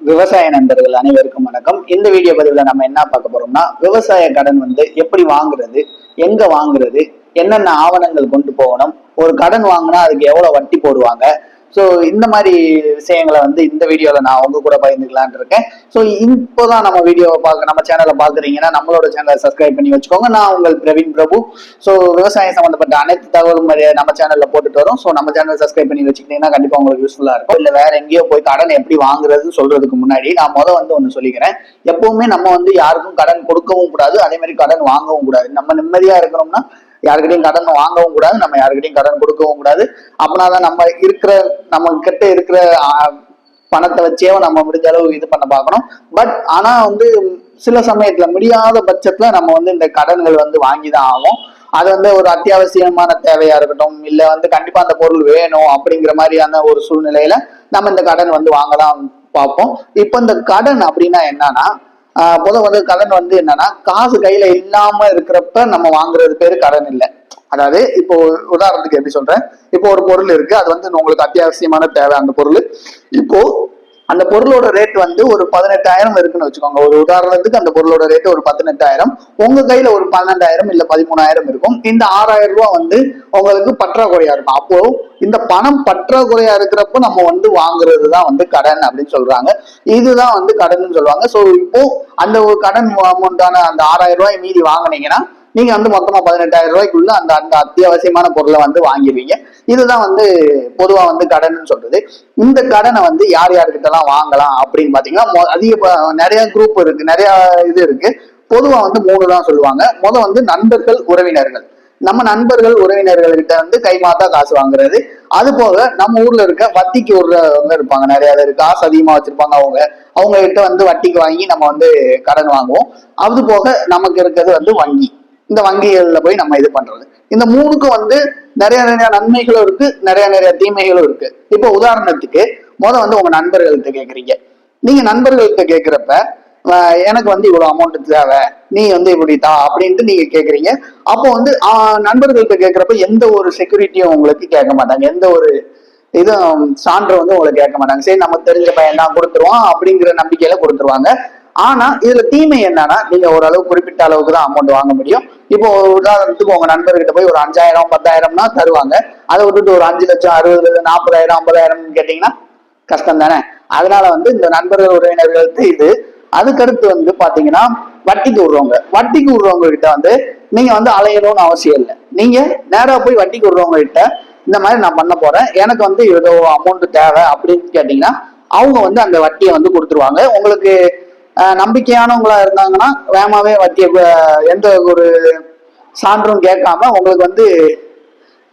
விவசாய நண்பர்கள் அனைவருக்கும் வணக்கம். இந்த வீடியோ பதிவுல நம்ம என்ன பார்க்க போறோம்னா விவசாய கடன் வந்து எப்படி வாங்குறது எங்க வாங்குறது என்னென்ன ஆவணங்கள் கொண்டு போகணும் ஒரு கடன் வாங்கினா அதுக்கு எவ்வளவு வட்டி போடுவாங்க ஸோ இந்த மாதிரி விஷயங்களை வந்து இந்த வீடியோல நான் உங்க கூட பகிர்ந்துக்கலான் இருக்கேன். ஸோ இப்போதான் நம்ம வீடியோவை பார்க்க நம்ம சேனலை பார்க்குறீங்கன்னா நம்மளோட சேனலை சப்ஸ்கிரைப் பண்ணி வச்சுக்கோங்க. நான் உங்கள் பிரவீன் பிரபு. ஸோ விவசாயம் சம்மந்தப்பட்ட அனைத்து தகவலும் நம்ம சேனல்ல போட்டுட்டு வரோம். ஸோ நம்ம சேனல் சப்ஸ்கிரைப் பண்ணி வச்சுக்கிட்டீங்கன்னா கண்டிப்பா உங்களுக்கு யூஸ்ஃபுல்லா இருக்கும். இல்லை வேற எங்கேயோ போய் கடன் எப்படி வாங்குறதுன்னு சொல்றதுக்கு முன்னாடி நான் முத வந்து ஒன்று சொல்லிக்கிறேன். எப்பவுமே நம்ம வந்து யாருக்கும் கடன் கொடுக்கவும் கூடாது. அதே மாதிரி கடன் வாங்கவும் கூடாது. நம்ம நிம்மதியா இருக்கணும்னா யாருக்கிட்டையும் கடன் வாங்கவும் கூடாது நம்ம யாருக்கிட்டையும் கடன் கொடுக்கவும் கூடாது. அப்படின்னாதான் நம்ம இருக்கிற நம்ம கிட்ட இருக்கிற பணத்தை வச்சே நம்ம முடிஞ்ச அளவு இது பண்ண பார்க்கணும். பட் ஆனா வந்து சில சமயத்துல முடியாத பட்சத்துல நம்ம வந்து இந்த கடன்கள் வந்து வாங்கி தான் ஆகும். அது வந்து ஒரு அத்தியாவசியமான தேவையா இருக்கட்டும் இல்ல வந்து கண்டிப்பா அந்த பொருள் வேணும் அப்படிங்கிற மாதிரியான ஒரு சூழ்நிலையில நம்ம இந்த கடன் வந்து வாங்கலாம் பார்ப்போம். இப்போ இந்த கடன் அப்படின்னா என்னன்னா ஆஹ் வந்து கடன் வந்து என்னன்னா காசு கையில இல்லாம இருக்கிறப்ப நம்ம வாங்குறது பேரு கடன் இல்லை. அதாவது இப்போ உதாரணத்துக்கு எப்படி சொல்றேன்? இப்போ ஒரு பொருள் இருக்கு அது வந்து உங்களுக்கு அத்தியாவசியமான தேவை அந்த பொருள். இப்போ அந்த பொருளோட ரேட் வந்து ஒரு பதினெட்டாயிரம் இருக்குன்னு வச்சுக்கோங்க. ஒரு உதாரணத்துக்கு அந்த பொருளோட ரேட் ஒரு பதினெட்டாயிரம். உங்க கையில ஒரு பன்னெண்டாயிரம் இல்ல பதிமூணாயிரம் இருக்கும். இந்த ஆறாயிரம் ரூபாய் வந்து உங்களுக்கு பற்றாக்குறையா இருக்கும். அப்போ இந்த பணம் பற்றாக்குறையா இருக்கிறப்ப நம்ம வந்து வாங்குறது தான் வந்து கடன் அப்படின்னு சொல்றாங்க. இதுதான் வந்து கடன் சொல்லுவாங்க. ஸோ இப்போ அந்த ஒரு கடன் அமௌண்டான அந்த ஆறாயிரம் ரூபாய் மீதி வாங்குனீங்கன்னா நீங்க வந்து மொத்தமா பதினெட்டாயிரம் ரூபாய்க்குள்ள அந்த அந்த அத்தியாவசியமான பொருளை வந்து வாங்கிடுவீங்க. இதுதான் வந்து பொதுவா வந்து கடன் சொல்றது. இந்த கடனை வந்து யார் யாருக்கிட்ட எல்லாம் வாங்கலாம் அப்படின்னு பாத்தீங்கன்னா மொ- அதிக நிறைய குரூப் இருக்கு நிறைய இது இருக்கு. பொதுவா வந்து மூணு தான் சொல்லுவாங்க. முத வந்து நண்பர்கள் உறவினர்கள். நம்ம நண்பர்கள் உறவினர்கள் கிட்ட வந்து கைமாத்தா காசு வாங்குறது. அது போக நம்ம ஊர்ல இருக்க வட்டிக்கு விடுறவங்க இருப்பாங்க. நிறைய பேர் காசு அதிகமா வச்சிருப்பாங்க அவங்க. அவங்க கிட்ட வந்து வட்டிக்கு வாங்கி நம்ம வந்து கடன் வாங்குவோம். அது போக நமக்கு இருக்கிறது வந்து வங்கி. இந்த வங்கிகளில் போய் நம்ம இது பண்றது. இந்த மூணுக்கும் வந்து நிறைய நிறைய நன்மைகளும் இருக்கு நிறைய நிறைய தீமைகளும் இருக்கு. இப்போ உதாரணத்துக்கு முத வந்து உங்க நண்பர்கள்ட்ட கேக்குறீங்க. நீங்க நண்பர்கள்ட்ட கேட்குறப்ப எனக்கு வந்து இவ்வளவு அமௌண்ட் தேவை. நீ வந்து இப்படி தா அப்படின்ட்டு நீங்க கேக்குறீங்க. அப்போ வந்து நண்பர்கள்ட்ட கேக்குறப்ப எந்த ஒரு செக்யூரிட்டியும் உங்களுக்கு கேட்க மாட்டாங்க. எந்த ஒரு இதுவும் சான்று வந்து உங்களுக்கு கேட்க மாட்டாங்க. சரி நமக்கு தெரிஞ்ச பையன் தான் கொடுத்துருவான் அப்படிங்கிற நம்பிக்கையில கொடுத்துருவாங்க. ஆனா இதுல தீமை என்னன்னா நீங்க ஓரளவு குறிப்பிட்ட அளவுக்கு தான் அமௌண்ட் வாங்க முடியும். இப்போ ஒரு உதாரணத்துக்கு உங்க நண்பர்கிட்ட போய் ஒரு அஞ்சாயிரம் பத்தாயிரம்னா தருவாங்க. அதை விட்டுட்டு ஒரு அஞ்சு லட்சம் அறுபது நாற்பதாயிரம் ஐம்பதாயிரம் கேட்டீங்கன்னா கஷ்டம் தானே? அதனால வந்து இந்த நண்பர்கள் உறவினர்களுக்கு இது. அதுக்கடுத்து வந்து பாத்தீங்கன்னா வட்டிக்கு விடுறவங்க. வட்டிக்கு விடுறவங்க கிட்ட வந்து நீங்க வந்து அலையணும்னு அவசியம் இல்லை. நீங்க நேரா போய் வட்டிக்கு விடுறவங்க கிட்ட இந்த மாதிரி நான் பண்ண போறேன். எனக்கு வந்து ஏதோ அமௌண்ட் தேவை அப்படின்னு கேட்டீங்கன்னா அவங்க வந்து அந்த வட்டியை வந்து கொடுத்துருவாங்க. உங்களுக்கு நம்பிக்கையானவங்களா இருந்தாங்கன்னா வேகமாவே வட்டியை எந்த ஒரு சான்றும் கேட்காம உங்களுக்கு வந்து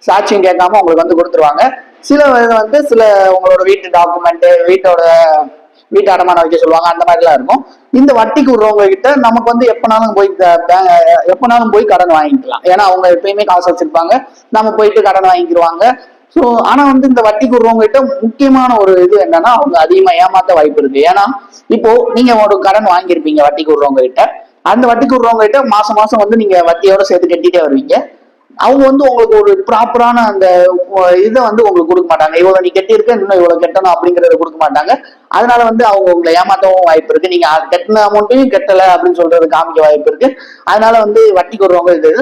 சாட்சியம் கேட்காம உங்களுக்கு வந்து கொடுத்துருவாங்க. சில இது வந்து சில உங்களோட வீட்டு டாக்குமெண்ட்டு வீட்டோட வீட்டு அடமானம் வைக்க சொல்லுவாங்க அந்த மாதிரிலாம் இருக்கும். இந்த வட்டிக்கு விடுறவங்க கிட்ட நமக்கு வந்து எப்பனாலும் போய் பேங்க எப்பனாலும் போய் கடன் வாங்கிக்கலாம். ஏன்னா அவங்க எப்பயுமே காசு வச்சிருப்பாங்க. நம்ம போயிட்டு கடன் வாங்கிக்கிருவாங்க. ஸோ ஆனா வந்து இந்த வட்டி கொடுறவங்க கிட்ட முக்கியமான ஒரு இது என்னன்னா அவங்க அதிகமா ஏமாத்த வாய்ப்பு இருக்கு. ஏன்னா இப்போ நீங்க ஒரு கடன் வாங்கியிருப்பீங்க வட்டி கொடுறவங்க கிட்ட அந்த வட்டி கொடுறவங்க கிட்ட மாசம் மாசம் வந்து நீங்க வட்டியோட சேர்த்து கட்டிட்டே வருவீங்க. அவங்க வந்து உங்களுக்கு ஒரு ப்ராப்பரான அந்த இதை வந்து உங்களுக்கு கொடுக்க மாட்டாங்க. இவ்வளவு நீ கட்டியிருக்க இன்னும் இவ்வளவு கட்டணும் அப்படிங்கறத கொடுக்க மாட்டாங்க. அதனால வந்து அவங்க உங்களை ஏமாத்தவும் வாய்ப்பு இருக்கு. நீங்க கட்டின அமௌண்ட்டையும் கட்டல அப்படின்னு சொல்றது காமிக்க வாய்ப்பு இருக்கு. அதனால வந்து வட்டி கொடுறவங்க இது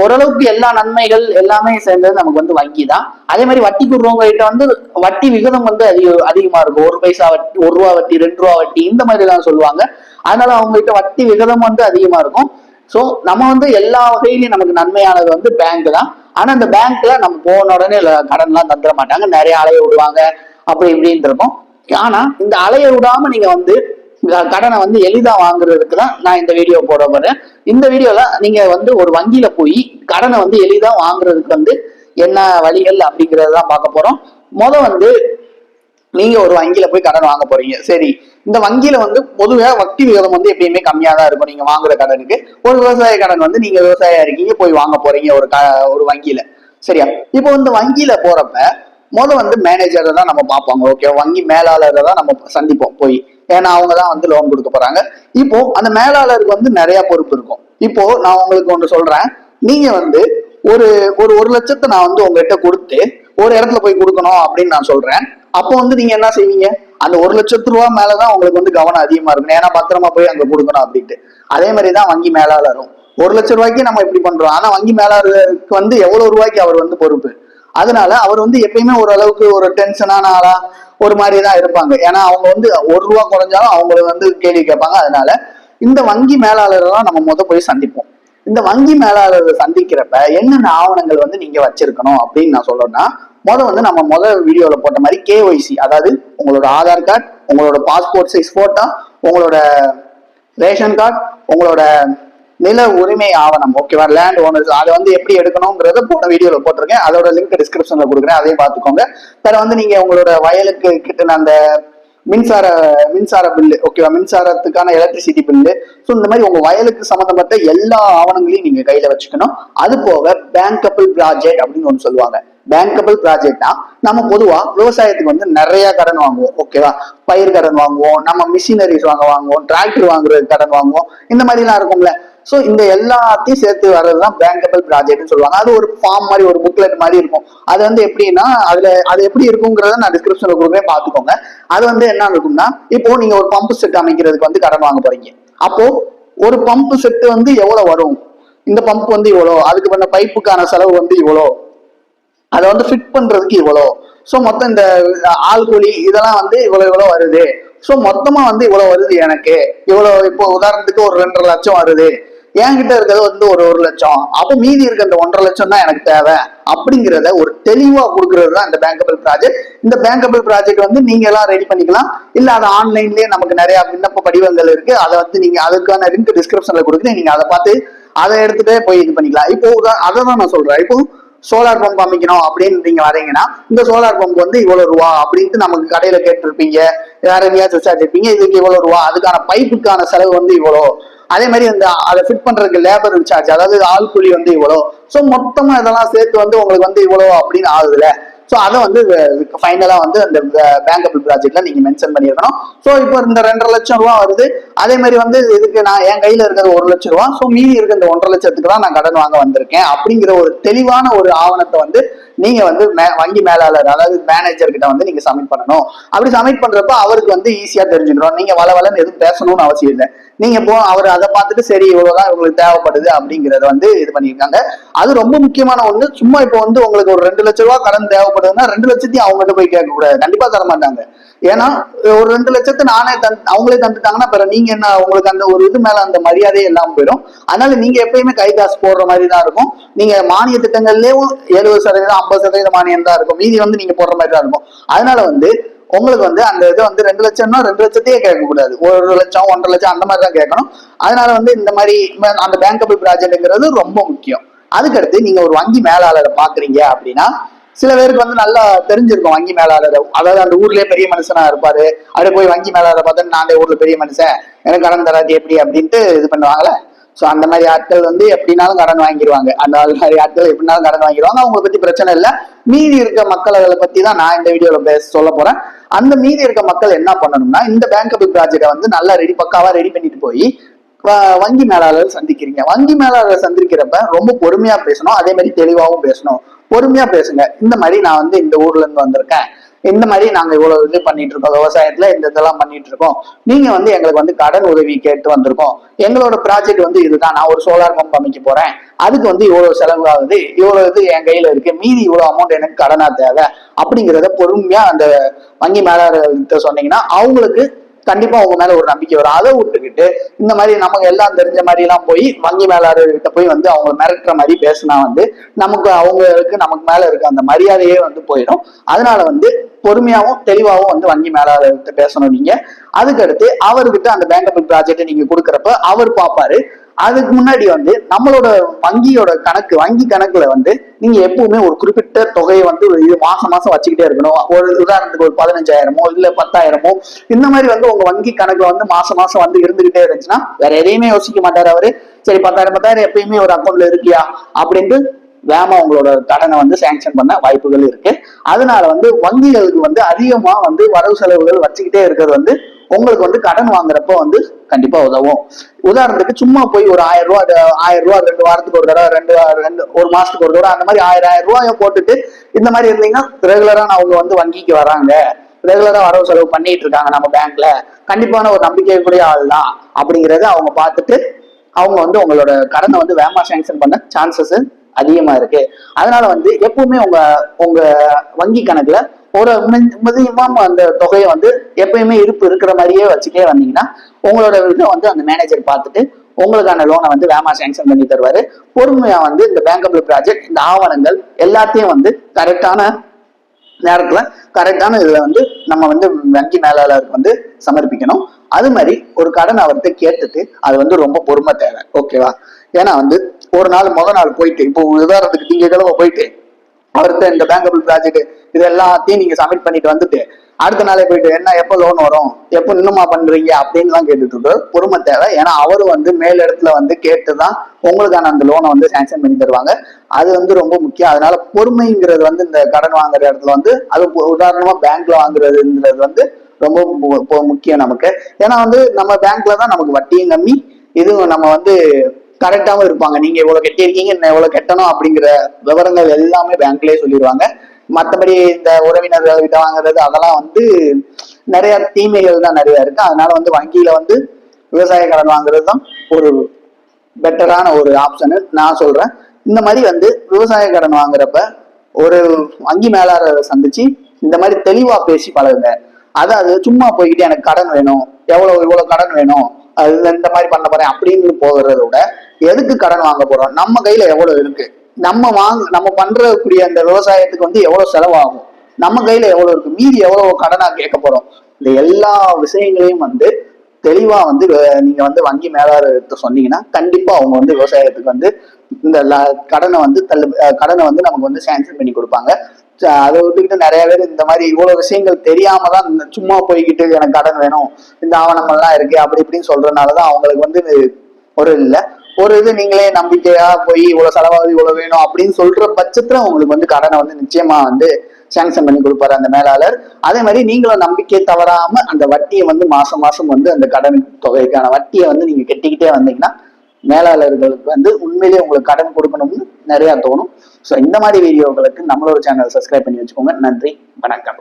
ஓரளவுக்கு எல்லா நன்மைகள் எல்லாமே சேர்ந்தது நமக்கு வந்து வங்கி தான் அதே மாதிரி வட்டி விடுறவங்க கிட்ட வந்து வட்டி விகிதம் வந்து அதிக அதிகமா இருக்கும். ஒரு பைசா வட்டி ஒரு ரூபா வட்டி ரெண்டு ரூபா வட்டி இந்த மாதிரி எல்லாம் சொல்லுவாங்க. அதனால அவங்க கிட்ட வட்டி விகிதம் வந்து அதிகமா இருக்கும். சோ நம்ம வந்து எல்லா வகையிலையும் நமக்கு நன்மையானது வந்து பேங்க் தான் ஆனா இந்த பேங்க்ல நம்ம போன உடனே கடன்லாம் தந்துட மாட்டாங்க. நிறைய அலைய விடுவாங்க. அப்படி இப்படின்னு இருக்கும். ஆனா இந்த அலைய விடாம நீங்க வந்து கடனை வந்து எளிதா வாங்குறதுக்கு தான் நான் இந்த வீடியோ போட போறேன். இந்த வீடியோல நீங்க வந்து ஒரு வங்கியில போய் கடனை வந்து எளிதா வாங்குறதுக்கு வந்து என்ன வழிகள் அப்படிங்கறத தான் பார்க்க போறோம். முத வந்து நீங்க ஒரு வங்கியில போய் கடன் வாங்க போறீங்க. சரி இந்த வங்கியில வந்து பொதுவாக வட்டி விகிதம் வந்து எப்பயுமே கம்மியா தான் இருக்கும் நீங்க வாங்குற கடனுக்கு. ஒரு விவசாய கடன் வந்து நீங்க விவசாயியா இருக்கீங்க போய் வாங்க போறீங்க ஒரு க ஒரு வங்கியில. சரியா? இப்போ இந்த வங்கியில போறப்ப முத வந்து மேனேஜரை தான் நம்ம பார்ப்போங்க. ஓகே வங்கி மேலாளரை தான் நம்ம சந்திப்போம் போய். ஏன்னா அவங்க தான் வந்து லோன் கொடுக்க போறாங்க. இப்போ அந்த மேலாளருக்கு வந்து நிறைய பொறுப்பு இருக்கும். இப்போ நான் உங்களுக்கு ஒன்று சொல்றேன். நீங்க வந்து ஒரு ஒரு ஒரு லட்சத்தை நான் வந்து உங்ககிட்ட கொடுத்து ஒரு இடத்துல போய் கொடுக்கணும் அப்படின்னு நான் சொல்றேன். அப்போ வந்து நீங்க என்ன செய்வீங்க? அந்த ஒரு லட்சத்து ரூபா மேலதான் உங்களுக்கு வந்து கவனம் அதிகமா இருக்கும் ஏன்னா பத்திரமா போய் அங்க கொடுக்கணும் அப்படின்ட்டு. அதே மாதிரி தான் வங்கி மேலாளரும். ஒரு லட்சம் ரூபாய்க்கு நம்ம இப்படி பண்றோம். ஆனா வங்கி மேலாளருக்கு வந்து எவ்வளவு ரூபாய்க்கு அவர் வந்து பொறுப்பு? அதனால அவர் வந்து எப்பயுமே ஓரளவுக்கு ஒரு டென்ஷனான ஆளா ஒரு மாதிரி தான் இருப்பாங்க. ஏன்னா அவங்க வந்து ஒரு ரூபா குறைஞ்சாலும் அவங்களுக்கு வந்து கேள்வி கேட்பாங்க. அதனால இந்த வங்கி மேலாளர்லாம் நம்ம முத போய் சந்திப்போம். இந்த வங்கி மேலாளரை சந்திக்கிறப்ப என்னென்ன ஆவணங்கள் வந்து நீங்க வச்சிருக்கணும் அப்படின்னு நான் சொல்லணும்னா முத வந்து நம்ம முதல் வீடியோல போட்ட மாதிரி கேஒய்சி அதாவது உங்களோட ஆதார் கார்டு உங்களோட பாஸ்போர்ட் சைஸ் போட்டோ உங்களோட ரேஷன் கார்டு உங்களோட நில உரிமை ஆவணம். ஓகேவா லேண்ட் ஓனர்ஸ் அதை வந்து எப்படி எடுக்கணுங்கிறத போன வீடியோல போட்டிருக்கேன். அதோட லிங்க் டிஸ்கிரிப்ஷன்ல கொடுக்குறேன். அதையும் பார்த்துக்கோங்க. வேற வந்து நீங்க உங்களோட வயலுக்கு கிட்ட அந்த மின்சார மின்சார பில்லு ஓகேவா மின்சாரத்துக்கான எலக்ட்ரிசிட்டி பில்லு ஸோ இந்த மாதிரி உங்க வயலுக்கு சம்மந்தப்பட்ட எல்லா ஆவணங்களையும் நீங்க கையில வச்சுக்கணும். அது போக பேங்கபிள் ப்ராஜெக்ட் அப்படின்னு ஒன்று சொல்லுவாங்க. பேங்கபிள் ப்ராஜெக்ட்னா நம்ம பொதுவா விவசாயத்துக்கு வந்து நிறைய கடன் வாங்குவோம். ஓகேவா பயிர் கடன் வாங்குவோம். நம்ம மிஷினரிஸ் வாங்க வாங்குவோம். டிராக்டர் வாங்குறது கடன் வாங்குவோம். இந்த மாதிரிலாம் இருக்கும்ல. ஸோ இந்த எல்லாத்தையும் சேர்த்து வர்றதுதான் பேங்கபிள் ப்ராஜெக்ட்னு சொல்லுவாங்க. அது ஒரு ஃபார்ம் மாதிரி ஒரு புக்லெட் மாதிரி இருக்கும். அது வந்து எப்படின்னா அதுல அது எப்படி இருக்குங்கிறத நான் டிஸ்கிரிப்ஷன்ல கொடுக்குறேன். பார்த்துக்கோங்க. அது வந்து என்ன இருக்கும்னா இப்போ நீங்க ஒரு பம்ப் செட் அமைக்கிறதுக்கு வந்து கடன் வாங்க போறீங்க. அப்போ ஒரு பம்ப் செட்டு வந்து எவ்வளவு வரும்? இந்த பம்ப் வந்து இவ்வளோ அதுக்கு பண்ண பைப்புக்கான செலவு வந்து இவ்வளோ அதை வந்து ஃபிட் பண்றதுக்கு இவ்வளோ ஸோ மொத்தம் இந்த ஆள் கூலி இதெல்லாம் வந்து இவ்வளோ இவ்வளோ வருது. ஸோ மொத்தமாக வந்து இவ்வளோ வருது எனக்கு. இவ்வளோ இப்போ உதாரணத்துக்கு ஒரு ரெண்டரை லட்சம் வருது. என்கிட்ட இருக்கிறது வந்து ஒரு ஒரு லட்சம். அப்போ மீதி இருக்க இந்த ஒன்றரை லட்சம் தான் எனக்கு தேவை அப்படிங்கிறத ஒரு தெளிவா கொடுக்கறது தான் இந்த பேங்கபிள் ப்ராஜெக்ட் இந்த பேங்கபிள் ப்ராஜெக்ட் வந்து நீங்க எல்லாம் ரெடி பண்ணிக்கலாம். இல்ல அது ஆன்லைன்லயே நமக்கு நிறைய விண்ணப்ப படிவங்கள் இருக்கு. அதை வந்து நீங்க அதுக்கான லிங்க் டிஸ்கிரிப்ஷன்ல கொடுக்குறேன். நீங்க அதை பார்த்து அதை எடுத்துட்டே போய் இது பண்ணிக்கலாம். இப்போ அதை தான் நான் சொல்றேன். இப்போ சோலார் பம்ப் அமைக்கணும் அப்படின்னு நீங்க வரீங்கன்னா இந்த சோலார் பம்ப் வந்து இவ்வளவு ரூபா அப்படின்ட்டு நமக்கு கடையில கேட்டிருப்பீங்க. வேற எங்கேயாச்சும் விசாரிச்சிருப்பீங்க. இதுக்கு இவ்வளவு ரூபா அதுக்கான பைப்புக்கான செலவு வந்து இவ்வளோ. அதே மாதிரி அந்த அதை ஃபிட் பண்றதுக்கு லேபர் சார்ஜ் அதாவது ஆள் கூலி வந்து இவ்வளோ. ஸோ மொத்தமா இதெல்லாம் சேர்த்து வந்து உங்களுக்கு வந்து இவ்வளோ அப்படின்னு ஆகுதுல ஸோ அதை வந்து ஃபைனலாக வந்து அந்த பேங்கபிள் ப்ராஜெக்ட்ல நீங்க மென்ஷன் பண்ணியிருக்கணும். ஸோ இப்போ இந்த ரெண்டரை லட்சம் ரூபா வருது. அதே மாதிரி வந்து இதுக்கு நான் என் கையில இருக்கிறது ஒரு லட்சம் ரூபா. ஸோ மீதி இருக்க இந்த ஒன்றரை லட்சத்துக்கு தான் நான் கடன் வாங்க வந்திருக்கேன். அப்படிங்கிற ஒரு தெளிவான ஒரு ஆவணத்தை வந்து நீங்க வந்து மே- வங்கி மேலாளர் அதாவது மேனேஜர் கிட்ட வந்து நீங்க சப்மிட் பண்ணணும். அப்படி சப்மிட் பண்றப்ப அவருக்கு வந்து ஈஸியா தெரிஞ்சுக்கிறோம் நீங்க வள வளன்னு எதுவும் பேசணும்னு அவசியம் இல்லை. நீங்க போ அவர் அதை பார்த்துட்டு சரி இவ்வளவுதான் உங்களுக்கு தேவைப்படுது அப்படிங்கறத வந்து இது பண்ணியிருக்காங்க. அது ரொம்ப முக்கியமான ஒண்ணு. சும்மா இப்போ வந்து உங்களுக்கு ஒரு ரெண்டு லட்ச ரூபா கடன் தேவைப்படுதுன்னா ரெண்டு லட்சத்தையும் அவங்ககிட்ட போய் கேட்க கூடாது கண்டிப்பா தர மாட்டாங்க ஏன்னா ஒரு ரெண்டு லட்சத்தை நானே தந்து அவங்களே தந்துட்டாங்கன்னா பிறகு நீங்க என்ன உங்களுக்கு அந்த ஒரு இது மேல அந்த மரியாதையே இல்லாம போயிடும். அதனால நீங்க எப்பயுமே கை காசு போடுற மாதிரி தான் இருக்கும். நீங்க மானிய திட்டங்கள்லயும் எழுபது சதவீதம் ஐம்பது சதவீதம் மானியம் தான் இருக்கும். மீதி வந்து நீங்க போடுற மாதிரி தான் இருக்கும். அதனால வந்து உங்களுக்கு வந்து அந்த இது வந்து ரெண்டு லட்சம்னா ரெண்டு லட்சத்தையே கேட்க கூடாது. ஒரு லட்சம் ஒன்றரை லட்சம் அந்த மாதிரி தான் கேட்கணும். அதனால வந்து இந்த மாதிரி அந்த பேங்கபிள் ப்ராஜெக்ட்ங்கிறது ரொம்ப முக்கியம். அதுக்கடுத்து நீங்க ஒரு வங்கி மேலாளரை பாக்குறீங்க அப்படின்னா சில பேருக்கு வந்து நல்லா தெரிஞ்சிருக்கும் வங்கி மேலாளர். அதாவது அந்த ஊர்லயே பெரிய மனுஷனா இருப்பாரு. அப்படியே போய் வங்கி மேலாளரை பார்த்தா நான் ஊர்ல பெரிய மனுஷன். எனக்கு கடன் தராது எப்படி அப்படின்ட்டு இது பண்ணுவாங்களே சோ அந்த மாதிரி ஆட்கள் வந்து எப்படினாலும் கடன் வாங்கிடுவாங்க அந்த மாதிரி ஆட்கள் எப்படினாலும் கடன் வாங்கிடுவாங்க அவங்களை பத்தி பிரச்சனை இல்லை. மீதி இருக்க மக்களை பத்தி தான் நான் இந்த வீடியோல பேச சொல்ல போறேன். அந்த மீதி இருக்க மக்கள் என்ன பண்ணணும்னா இந்த பேங்கபிள் ப்ராஜெக்டை வந்து நல்லா ரெடி பக்காவா ரெடி பண்ணிட்டு போய் வங்கி மேலாளர் சந்திக்கிறீங்க. வங்கி மேலாளர் சந்திக்கிறப்ப ரொம்ப பொறுமையா பேசணும். அதே மாதிரி தெளிவாகவும் பேசணும். பொறுமையா பேசுங்க. இந்த மாதிரி நான் வந்து இந்த ஊர்ல இருந்து வந்திருக்கேன். இந்த மாதிரி நாங்க இவ்வளவு இது பண்ணிட்டு இருக்கோம். விவசாயத்துல இந்த இதெல்லாம் பண்ணிட்டு இருக்கோம். நீங்க வந்து எங்களுக்கு வந்து கடன் உதவி கேட்டு வந்திருக்கோம். எங்களோட ப்ராஜெக்ட் வந்து இதுதான். நான் ஒரு சோலார் பம்ப் அமைக்க போறேன். அதுக்கு வந்து இவ்வளவு செலவு ஆகுது. இவ்வளவு இது என் கையில இருக்கு. மீதி இவ்வளவு அமௌண்ட் எனக்கு கடனா தேவை. அப்படிங்கிறத பொறுமையா அந்த வங்கி மேலாளர்கிட்ட சொன்னீங்கன்னா அவங்களுக்கு கண்டிப்பா உங்க மேல ஒரு நம்பிக்கை வரும். அதை விட்டுக்கிட்டு இந்த மாதிரி நமக்கு எல்லாம் தெரிஞ்ச மாதிரி எல்லாம் போய் வங்கி மேலாளர்கிட்ட போய் வந்து அவங்க மிரட்டுற மாதிரி பேசினா வந்து நமக்கு அவங்களுக்கு நமக்கு மேல இருக்க அந்த மரியாதையே வந்து போயிடும். அதனால வந்து பொறுமையாகவும் தெளிவாகவும் வந்து வங்கி மேலாளர்கிட்ட பேசணும் நீங்க. அதுக்கடுத்து அவர்கிட்ட அந்த பேங்கபிள் ப்ராஜெக்ட் நீங்க கொடுக்குறப்ப அவர் பார்ப்பாரு அதுக்கு முன்னாடி வந்து நம்மளோட வங்கியோட கணக்கு வங்கி கணக்குல வந்து நீங்க எப்பவுமே ஒரு குறிப்பிட்ட தொகையை வந்து ஒரு இது மாசம் மாசம் வச்சுக்கிட்டே இருக்கணும். ஒரு உதாரணத்துக்கு ஒரு பதினஞ்சாயிரமோ இல்ல பத்தாயிரமோ இந்த மாதிரி வந்து உங்க வங்கி கணக்குல வந்து மாசம் மாசம் வந்து இருந்துகிட்டே இருந்துச்சுன்னா வேற எதையுமே யோசிக்க மாட்டாரு அவரு. சரி பத்தாயிரம் பத்தாயிரம் எப்பயுமே ஒரு அக்கௌண்ட்ல இருக்கியா? அப்படின்ட்டு வேமா உங்களோட கடனை வந்து சேங்ஷன் பண்ண வாய்ப்புகள் இருக்கு. அதனால வந்து வங்கிகளுக்கு வந்து அதிகமா வந்து வரவு செலவுகள் வச்சுக்கிட்டே இருக்கிறது வந்து உங்களுக்கு வந்து கடன் வாங்குறப்போ வந்து கண்டிப்பா உதவும். உதாரணத்துக்கு சும்மா போய் ஒரு ஆயிரம் ரூபா அது ஆயிரம் ரூபா ரெண்டு வாரத்துக்கு ஒரு தடவை ரெண்டு ரெண்டு ஒரு மாசத்துக்கு ஒரு தடவை அந்த மாதிரி ஆயிரம் ஆயிரம் ரூபாயும் போட்டுட்டு இந்த மாதிரி இருந்தீங்கன்னா ரெகுலரா அவங்க வந்து வங்கிக்கு வராங்க. ரெகுலரா வரவு செலவு பண்ணிட்டு இருக்காங்க நம்ம பேங்க்ல கண்டிப்பான ஒரு நம்பிக்கைக்குரிய ஆள் தான் அப்படிங்கறத அவங்க பார்த்துட்டு அவங்க வந்து உங்களோட கடனை வந்து வேமா சாங்ஷன் பண்ண சான்சஸ் அதிகமா இருக்கு. அதனால வந்து எப்பவுமே உங்க உங்க வங்கி கணக்குல ஒரு மிதிமம் அந்த தொகையை வந்து எப்பயுமே இருப்பு இருக்கிற மாதிரியே வச்சுட்டே வந்தீங்கன்னா உங்களோட இதை வந்து அந்த மேனேஜர் பார்த்துட்டு உங்களுக்கான லோனை வந்து வேமா சேங்ஷன் பண்ணி தருவாரு. பொறுமையா வந்து இந்த பேங்கபிள் ப்ராஜெக்ட் இந்த ஆவணங்கள் எல்லாத்தையும் வந்து கரெக்டான நேரத்துல கரெக்டான இதுல வந்து நம்ம வந்து வங்கி மேலாளருக்கு வந்து சமர்ப்பிக்கணும். அது மாதிரி ஒரு கடன் அவர்கிட்ட கேட்டுட்டு அது வந்து ரொம்ப பொறுமை தேவை. ஓகேவா ஏன்னா வந்து ஒரு நாள் முத நாள் போயிட்டு இப்போ உதாரணத்துக்கு திங்கக்கிழமை போயிட்டு அவர்கிட்ட இந்த பேங்கபிள் ப்ராஜெக்ட் இது எல்லாத்தையும் நீங்க சப்மிட் பண்ணிட்டு வந்துட்டு அடுத்த நாளே போயிட்டு என்ன எப்போ லோன் வரும் எப்போ இன்னுமா பண்றீங்க அப்படின்லாம் கேட்டுட்டு இருக்கு பொறுமை தேவை. ஏன்னா அவரு வந்து மேல் இடத்துல வந்து கேட்டுதான் உங்களுக்கான அந்த லோனை வந்து சேங்ஷன் பண்ணி தருவாங்க. அது வந்து ரொம்ப முக்கியம். அதனால பொறுமைங்கிறது வந்து இந்த கடன் வாங்குற இடத்துல வந்து அது உதாரணமா பேங்க்ல வாங்குறதுங்கிறது வந்து ரொம்ப முக்கியம் நமக்கு. ஏன்னா வந்து நம்ம பேங்க்ல தான் நமக்கு வட்டியும் கம்மி. இதுவும் நம்ம வந்து கரெக்டாகவும் இருப்பாங்க. நீங்க இவ்வளவு கட்டியிருக்கீங்க என்ன எவ்வளவு கட்டணும் அப்படிங்கிற விவரங்கள் எல்லாமே பேங்க்லயே சொல்லிடுவாங்க மற்றபடி இந்த உறவினர்கள் கிட்ட வாங்குறது அதெல்லாம் வந்து நிறைய தீமைகள் தான் நிறைய இருக்கு. அதனால வந்து வங்கியில வந்து விவசாய கடன் வாங்குறது தான் ஒரு பெட்டரான ஒரு ஆப்ஷனு நான் சொல்றேன். இந்த மாதிரி வந்து விவசாய கடன் வாங்குறப்ப ஒரு வங்கி மேலாளரை சந்திச்சு இந்த மாதிரி தெளிவா பேசி பழகுங்க. அதாவது சும்மா போய்கிட்டு எனக்கு கடன் வேணும் எவ்வளவு இவ்வளவு கடன் வேணும் அது இந்த மாதிரி பண்ண போறேன் அப்படின்னு போகிறத விட எதுக்கு கடன் வாங்க போறோம்? நம்ம கையில எவ்வளவு இருக்கு? நம்ம வாங்க நம்ம பண்றக்கூடிய அந்த விவசாயத்துக்கு வந்து எவ்வளவு செலவாகும்? நம்ம கையில எவ்வளவு இருக்கு? மீதி எவ்வளவு கடனா கேட்க போறோம்? இந்த எல்லா விஷயங்களையும் வந்து தெளிவா வந்து நீங்க வந்து வங்கி மேலாளர்கிட்ட சொன்னீங்கன்னா கண்டிப்பா அவங்க வந்து விவசாயத்துக்கு வந்து இந்த ல- கடனை வந்து தள்ளு கடனை வந்து நமக்கு வந்து சாங்ஷன் பண்ணி கொடுப்பாங்க. அதை விட்டுக்கிட்டு நிறைய பேர் இந்த மாதிரி இவ்வளவு விஷயங்கள் தெரியாம தான் இந்த சும்மா போய்கிட்டு எனக்கு கடன் வேணும் இந்த ஆவணம் எல்லாம் இருக்கு அப்படி இப்படின்னு சொல்றதுனாலதான் அவங்களுக்கு வந்து ஒரு இல்லை. ஒரு இது நீங்களே நம்பிக்கையா போய் இவ்வளவு செலவாகுது இவ்வளவு வேணும் அப்படின்னு சொல்ற பட்சத்துல உங்களுக்கு வந்து கடனை வந்து நிச்சயமா வந்து சாங்ஷன் பண்ணி கொடுப்பாரு அந்த மேலாளர். அதே மாதிரி நீங்களும் நம்பிக்கை தவறாம அந்த வட்டியை வந்து மாசம் மாசம் வந்து அந்த கடன் தொகைக்கான வட்டியை வந்து நீங்க கட்டிக்கிட்டே வந்தீங்கன்னா மேலாளர்களுக்கு வந்து உண்மையிலேயே உங்களுக்கு கடன் கொடுக்கணும்னு நிறைய தோணும் ஸோ இந்த மாதிரி வீடியோக்களுக்கு நம்மளோட சேனல் சப்ஸ்கிரைப் பண்ணி வச்சுக்கோங்க. நன்றி வணக்கம்.